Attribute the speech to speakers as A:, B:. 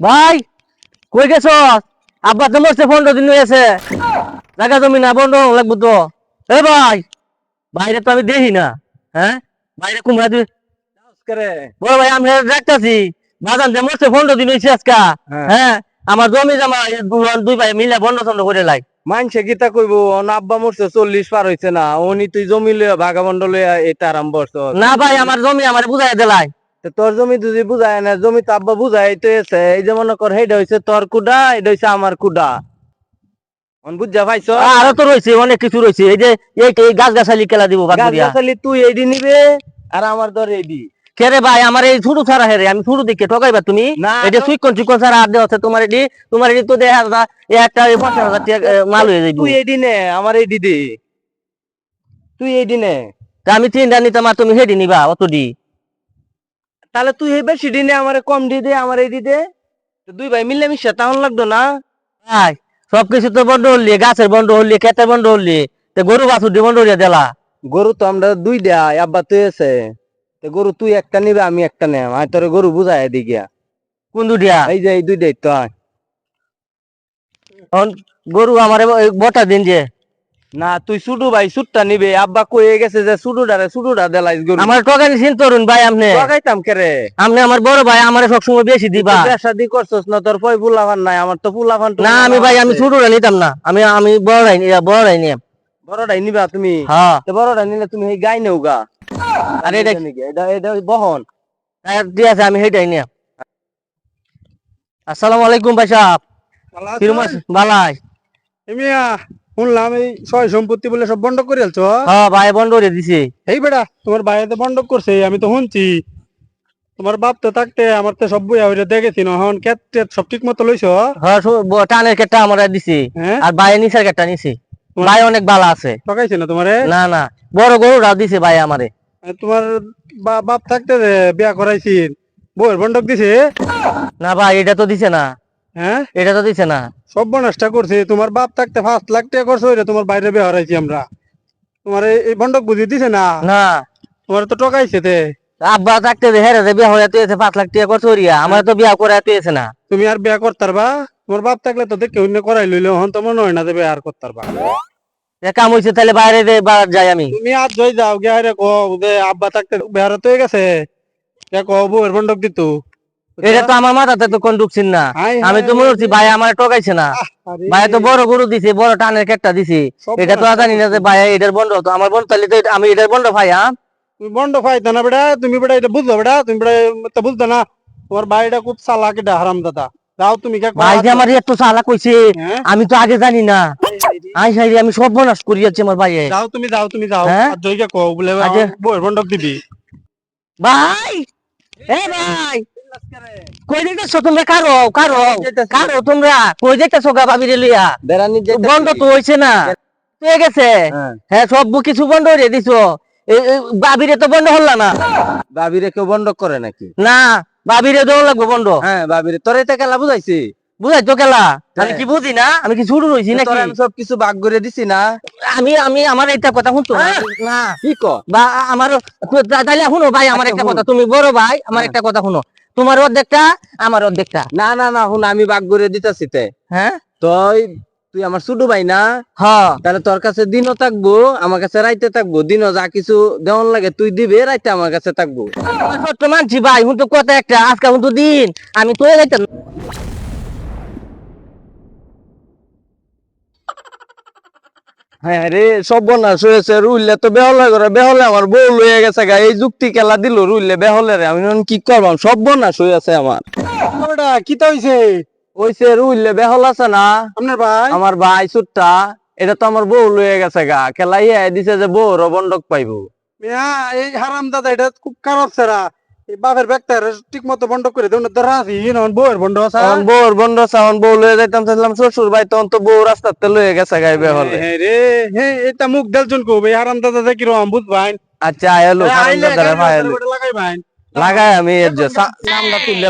A: ভাই কই গেছ? আব্বা তো মরছে পনেরো দিন হয়েছে। জায়গা জমি না বন্ধ লাগবো তো। এ ভাই বাইরে তো আমি দেখি না হ্যাঁ? বাইরে কুমড়া দিবে
B: করে
A: বড় ভাই আমি দেখতেছি বাজান যে মরছে পনেরো দিন হয়েছে আজকা।
B: হ্যাঁ।
A: হ্যাঁ আমার জমি জমা দুই ভাই মিলে বন্ধ চন্দ করে লাই।
B: মানছে গীতা কইব অন আব্বা মরছে চল্লিশ পার হইছে না উনি তুই জমি লইয়া ভাগাবন্ড লইয়া এটা আরাম বর্ষ
A: না ভাই আমার জমি আমার বুঝাই দিলাই
B: তোর জমি যদি বুঝায় না জমি তো আব্বা বুঝাই তো এসে এই যে মনে কর হেটা হইছে তোর কুডা এটা হইছে আমার কুডা। অন বুঝা পাইছ?
A: আরও তো রয়েছে অনেক কিছু রয়েছে এই যে এই এই গাছ গাছালি কেলা দিব
B: গাছ গাছালি তুই এইডি নিবে আর আমার ধর এইডি।
A: কেরে ভাই আমার এই ছোট ছাড়া হেরে আমি ছোট দিকে ঠকাইবা তুমি?
B: না,
A: এটা
B: তো-
A: সুইকন সুইকন ছাড়া আর দেওয়া তোমার এটি তোমার এটি তো দেখা যায় একটা পঞ্চাশ হাজার টাকা মাল হয়ে
B: তুই এইডি নে আমার এইডি দে। তুই এইডি নে।
A: আমি তিনটা নিতাম আর তুমি হেডি নিবা অত দি।
B: তাহলে তুই এই বেশি দিনে আমারে কম দি দে আমার এইডি দে। তো দুই ভাই মিলে মিশে তাহলে লাগতো না?
A: ভাই সবকিছু তো বন্ধ হলি গাছের বন্ধ হলি খেতের বন্ধ হলি তো গরু বাছুর দিয়ে বন্ধ হইয়া দেলা।
B: গরু তো আমরা দুই দেয়া আব্বা তুই আছে। তো গরু তুই একটা নিবে আমি একটা নেম আমি তোরে গরু বুঝাই দি গিয়া
A: কোন দুটিয়া
B: এই যে এই দুই দেই তো।
A: গরু আমার বটা দিন যে।
B: না তুই সুডু ভাই সুটটা নিবে। আব্বা কয়ে গেছে যে সুডুডারে সুডুডা দেলাইস গরু।
A: আমার তরুণ ভাই আপনি?
B: লাগাইতাম কে রে?
A: আপনি আমার বড় ভাই আমার সবসময় বেশি দিবা।
B: দি করছস না তোর পয় ফুলাফান নাই আমার তো ফুলাফান
A: না আমি ভাই আমি ছোটরা নিতাম না। আমি আমি বড়রাই নি- বড়রাই নিয়ে।
B: বড়টাই নিবা তুমি?
A: হ্যাঁ।
B: তো নিলে তুমি এই গাই নেও গা।
A: আর এটা
B: এটা এটা বহন।
A: ঠিক আছে আমি সেটাই নিয়ে। আসসালামু আলাইকুম ভাই সাহেব? বালাই।
C: এমিয়া শুনলাম এই সয় সম্পত্তি বলে সব বন্ধক করে আলছো
A: হ্যাঁ? ভাই বন্ধ করে দিছি।
C: এই বেটা তোমার বাইরে বন্ধক করছে আমি তো শুনছি। তোমার বাপ তো থাকতে আমার তো সব বইয়া হইলে দেখেছি না এখন কেট টেট সব ঠিক মতো লইছো?
A: হ্যাঁ টানের কেটটা আমরা দিছি।
C: হ্যাঁ?
A: আর ভাই নিচের কেটটা নিছি। ভাই অনেক ভালো আছে।
C: ঠকাইছে না তোমারে?
A: না না। বড় গরুটাও দিছে ভাই আমারে।
C: তোমার বাপ থাকতে বিয়া করাইছি বউয়ের বন্ধক দিছে?
A: না ভাই এটা তো দিছে না।
C: হ্যাঁ?
A: এটা তো দিছে না।
C: সব বনসটা করছে তোমার বাপ থাকতে পাঁচ লাখ টাকা করছ এটা তোমার বাইরে বিয়া হারাইছি আমরা। তোমার এই- বন্ধক বুঝি দিছে না?
A: না।
C: তোমার তো ঠকাইছে তে।
A: আব্বা থাকতে যে হেরে বিয়া হয়ে তুইছে পাঁচ লাখ টাকা করছ রিয়া আমার তো বিয়া করে তুইছে না।
C: তুমি আর বিয়া করতার বা তোমার বাপ থাকলে তো দেখে অন্য করাই লইলে হন তো মনে হয় না বিয়া আর করতার বা
A: এ কাম হইছে তাহলে বাইরে দে বা যাই আমি।
C: তুমি আজ জয় যাও গে আরে কো যে আব্বা থাকতে বেহারা তো হয়ে গেছে। কে কো বউয়ের বন্ধক দিত।
A: এটা তো আমার মাথাতে তো কোন ঢুকছিন না। আমি তো মনে হচ্ছি ভাই আমার ঠকাইছে না। ভাই তো বড় গরু দিছে বড় টানের কেটটা দিছে। এটা তো জানি না যে ভাই এটার বন্ধ তো আমার বন্ধ তাহলে তো আমি এটার বন্ধ ভাই হ্যাঁ?
C: তুমি বন্ধ পাইতো না বেটা তুমি বেটা এটা বুঝলো বেটা তুমি বেটা তো বুঝতো না। তোমার ভাইটা খুব চালাক এটা হারাম দাদা। যাও তুমি
A: ভাই যে আমার একটু চালা কইছে
C: হ্যাঁ?
A: আমি তো আগে জানি না। আই সাইরে আমি সব বনাস করি যাচ্ছি আমার ভাইয়ে।
C: যাও তুমি যাও তুমি যাও।
A: হ্যাঁ?
C: আর জয়কে কো বলে বন্ধক দিবি।
A: ভাই! এ ভাই! কই যাইতেছো তোমরা? কারও
B: কারও
A: কারও তোমরা? কই যাইতেছো গা ভাবি লইয়া? বন্ধ তো হইছে না। হয়ে। গেছে?
B: হ্যাঁ।
A: হ্যাঁ সব কিছু বন্ধ হয়ে দিছো। এই- এই বাবিরে তো বন্ধ হল্লা না?
B: বাবিরে কেউ বন্ধক করে নাকি?
A: না বাবিরে দেওয়া লাগবে বন্ধ।
B: হ্যাঁ বাবিরে। তোর এটা খেলা বুঝাইছি।
A: বুঝাই তো কেলা? আমি
B: হ্যাঁ।
A: কি বুঝি না? আমি কি শুরু নাকি?
B: আমি সব কিছু ভাগ করে দিছি না।
A: আমি আমি আমার একটা কথা শুনতো না না।
B: কি ক
A: বা আমার তাহলে শুনো ভাই আমার
B: আচ্ছা,
A: একটা কথা। তুমি বড় ভাই আমার
B: হ্যাঁ।
A: একটা কথা শুনো। তোমার অর্ধেকটা আমার অর্ধেকটা?
B: না না না হুন আমি ভাগ করে দিতেছি তে।
A: হ্যাঁ?
B: তুই তুই আমার ছোট ভাই না?
A: হ্যাঁ
B: তাহলে তোর কাছে দিনও থাকব আমার কাছে রাইতে থাকব দিনও যা কিছু দেওয়ার লাগে তুই দিবে রাইতে আমার কাছে থাকব।
A: মানছি ভাই হুন তো কথা একটা আজকে হুন তো দিন আমি তো যাইতাম
B: হ্যাঁ রে সব বনাস হয়েছে রুইলে তো বেহলে করে বেহলে আমার বউ লইয়া গেছে গা এই যুক্তি খেলা দিল রুইলে বেহলে রে আমি কি করবাম সব বনাস হয়েছে আমার।
C: বেটা কি তো হইছে?
B: ওইসে রুইলে বেহল আছে না?
C: আপনার ভাই?
B: আমার ভাই সুট্টা এটা তো আমার বউ লইয়া গেছে গা খেলা ইয়ে দিছে যে বউ বন্ধক পাইবো।
C: এই হারাম দাদা এটা খুব খারাপ সেরা বাপের ব্যাগটার ঠিক মতো বন্ধ করে দেও তো আছি নন বউর বন্ধ আছে।
B: তখন বউর বন্ধ আছে এখন বউ লয়ে যাইতাম চাইলাম শ্বশুর ভাই তখন তো বউ রাস্তাতে লয়ে গেছে গাই বেহলে
C: হ্যাঁ রে হ্যাঁ এটা মুখ দেলজন কো ভাই হারাম দাদা দেখি রম বুঝ ভাই
B: আচ্ছা
C: আইলে
B: ভাই
C: লাগাই ভাই
B: লাগাই আমি এর যে নামটা তুললে